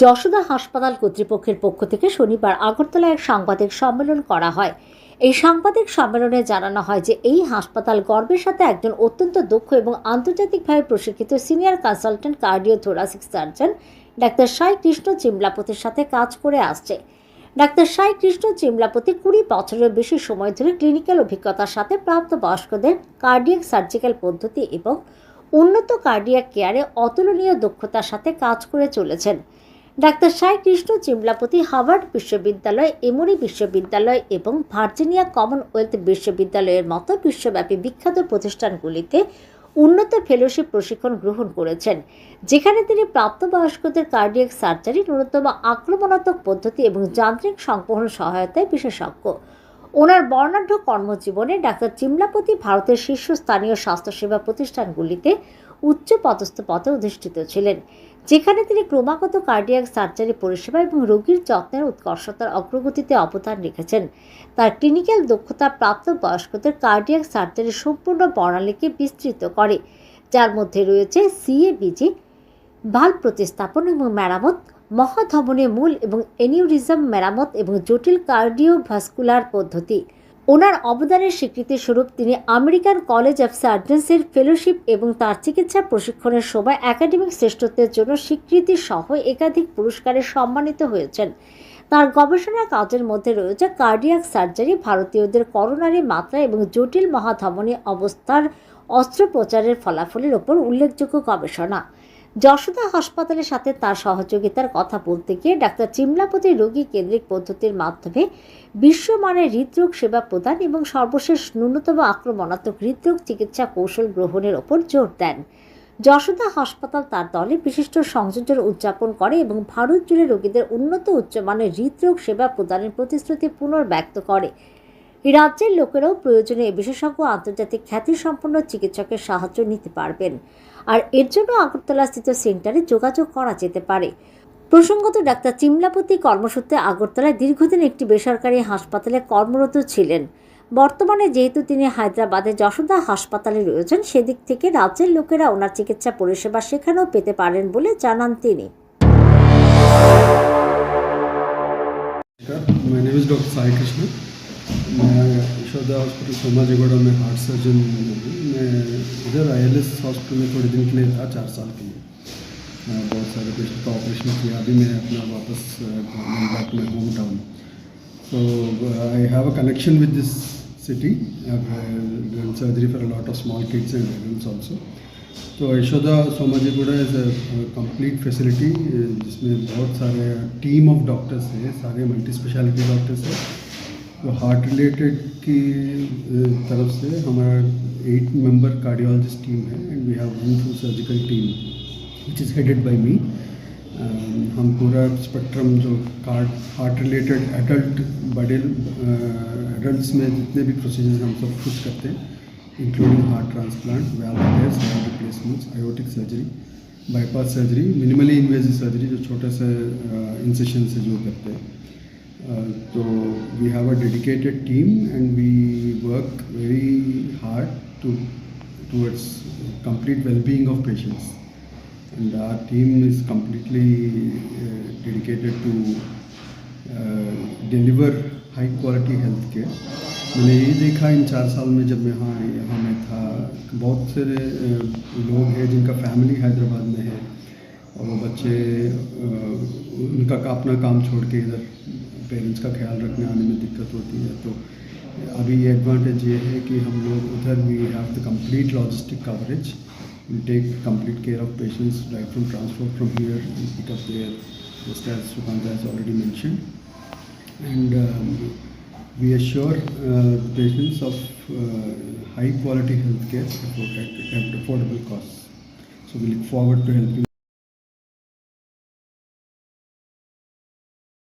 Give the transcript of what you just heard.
যশোদা হাসপাতাল কর্তৃপক্ষের পক্ষ থেকে শনিবার আগরতলায় এক সাংবাদিক সম্মেলন করা হয়। এই সাংবাদিক সম্মেলনে জানানো হয় যে, এই হাসপাতাল গর্বের সাথে একজন অত্যন্ত দক্ষ এবং আন্তর্জাতিকভাবে প্রশিক্ষিত senior consultant cardio thoracic surgeon, doctor Sai Krishna চিমলাপতির সাথে কাজ করে আসছে। ডাক্তার সাই কৃষ্ণ চিমলাপতি কুড়ি বছরের বেশি সময় ধরে ক্লিনিক্যাল অভিজ্ঞতার সাথে প্রাপ্তবয়স্কদের কার্ডিয়াক সার্জিক্যাল পদ্ধতি এবং উন্নত কার্ডিয়াক কেয়ারে অতুলনীয় দক্ষতার সাথে কাজ করে চলেছেন। ডাক্তার সাই কৃষ্ণ চিমলাপতি হার্ভার্ড বিশ্ববিদ্যালয়, এমরি বিশ্ববিদ্যালয় এবং ভার্জিনিয়া কমনওয়েলথ বিশ্ববিদ্যালয়ের মতো বিশ্বব্যাপী বিখ্যাত প্রতিষ্ঠানগুলিতে উন্নত ফেলোশিপ প্রশিক্ষণ গ্রহণ করেছেন, যেখানে তিনি প্রাপ্তবয়স্কদের কার্ডিয়াক সার্জারি ন্যূনতম আক্রমণাত্মক পদ্ধতি এবং যান্ত্রিক সংবহন সহায়তায় বিশেষজ্ঞ। ওনার বর্ণাঢ্য কর্মজীবনে ডাক্তার চিমলাপতি ভারতের শীর্ষস্থানীয় স্বাস্থ্যসেবা প্রতিষ্ঠানগুলিতে উচ্চ পদস্থ পদে অধিষ্ঠিত ছিলেন, যেখানে তিনি ক্রমাগত কার্ডিয়াক সার্জারি পরিষেবা এবং রোগীর যত্নের উৎকর্ষতার অগ্রগতিতে অবদান রেখেছেন। তার ক্লিনিক্যাল দক্ষতা প্রাপ্ত বয়স্কদের কার্ডিয়াক সার্জারির সম্পূর্ণ প্রণালীকে বিস্তৃত করে, যার মধ্যে রয়েছে সিএবিজি ভালো প্রতিস্থাপন এবং মেরামত মহাধমনে মূল এবং এনিউরিজম মেরামত এবং জটিল কার্ডিওভাস্কুলার পদ্ধতি। ওনার অবদানের স্বীকৃতি স্বরূপ তিনি আমেরিকান কলেজ অফ সার্জেন্সের ফেলোশিপ এবং তার চিকিৎসা প্রশিক্ষণের সময় একাডেমিক শ্রেষ্ঠত্বের জন্য স্বীকৃতি সহ একাধিক পুরস্কারে সম্মানিত হয়েছেন। তার গবেষণা কাজের মধ্যে রয়েছে কার্ডিয়াক সার্জারি, ভারতীয়দের করোনারি মাত্রা এবং জটিল মহাধমনী অবস্থার অস্ত্রোপচারের ফলাফলের ওপর উল্লেখযোগ্য গবেষণা। যশোদা হাসপাতালের সাথে তার সহযোগিতার কথা বলতে গিয়ে ডাক্তার চিমলাপতি রোগী কেন্দ্রিক পদ্ধতির মাধ্যমে বিশ্বমানের হৃদরোগ সেবা প্রদান এবং সর্বশেষ ন্যূনতম আক্রমণাত্মক হৃদরোগ চিকিৎসা কৌশল গ্রহণের ওপর জোর দেন। যশোদা হাসপাতাল তার দলে বিশিষ্ট সংযোজন উদযাপন করে এবং ভারত জুড়ে রোগীদের উন্নত উচ্চমানের হৃদরোগ সেবা প্রদানের প্রতিশ্রুতি পুনর্ব্যক্ত করে। রাজ্যের লোকেরাও প্রয়োজনে বিশেষজ্ঞ আন্তর্জাতিক খ্যাতিসম্পন্ন চিকিৎসকের সাহায্য নিতে পারবেন। আর এর জন্য আগরতলাস্থিত সেন্টারে যোগাযোগ করা যেতে পারে প্রসঙ্গত, ডাক্তার চিমলাপতি কর্মসূত্রে আগরতলায় দীর্ঘদিন একটি বেসরকারি হাসপাতালে কর্মরত ছিলেন বর্তমানে যেহেতু তিনি হায়দ্রাবাদে যশোদা হাসপাতালে রয়েছেন, সেদিক থেকে রাজ্যের লোকেরা ওনার চিকিৎসা পরিষেবা সেখানেও পেতে পারেন বলে জানান তিনি My name is Dr. Sai Krishna. मैं यशोदा हॉस्पिटल सोमाजीगौड़ा में हार्ट सर्जन मैं इधर आई हॉस्पिटल में थोड़े दिन के लिए था चार साल के लिए मैं बहुत सारे पेशेंट का ऑपरेशन किया अभी मैं अपना वापस back my home town a connection with this city. I've uh, done surgery for a lot of small kids and adults also. तो Yashoda Somajiguda is a complete facility जिसमें बहुत सारे टीम ऑफ़ डॉक्टर्स हैं सारे multi speciality doctors हैं तो heart related की तरफ़ से हमारा एट मेंबर कार्डियोलॉजिस्ट टीम है and we have one full surgical team which is headed by me हम पूरा स्पेक्ट्रम जो कार्ड हार्ट रिलेटेड एडल्ट बड़े एडल्ट में जितने भी प्रोसीजर्स हम सब कुछ करते हैं including heart transplant repairs replacements aortic surgery bypass surgery minimally invasive surgery जो छोटे से इंसेशन से जो करते हैं। तो we have a dedicated team and we work very hard to towards complete wellbeing of patients and our team is completely dedicated to deliver high quality health care मैंने यही देखा इन चार साल में जब यहाँ यहाँ में था बहुत से uh, लोग हैं जिनका फैमिली हैदराबाद में है और वो बच्चे uh, उनका अपना काम छोड़ के इधर पेरेंट्स का ख्याल रखने आने में दिक्कत होती है। तो अभी एडवांटेज ये है कि हम लोग उधर we have the complete logistic coverage we take complete care of patients right from transport from here pickup there just as Sukant has already mention and we are sure patients of high quality health care at affordable cost so we look forward to helping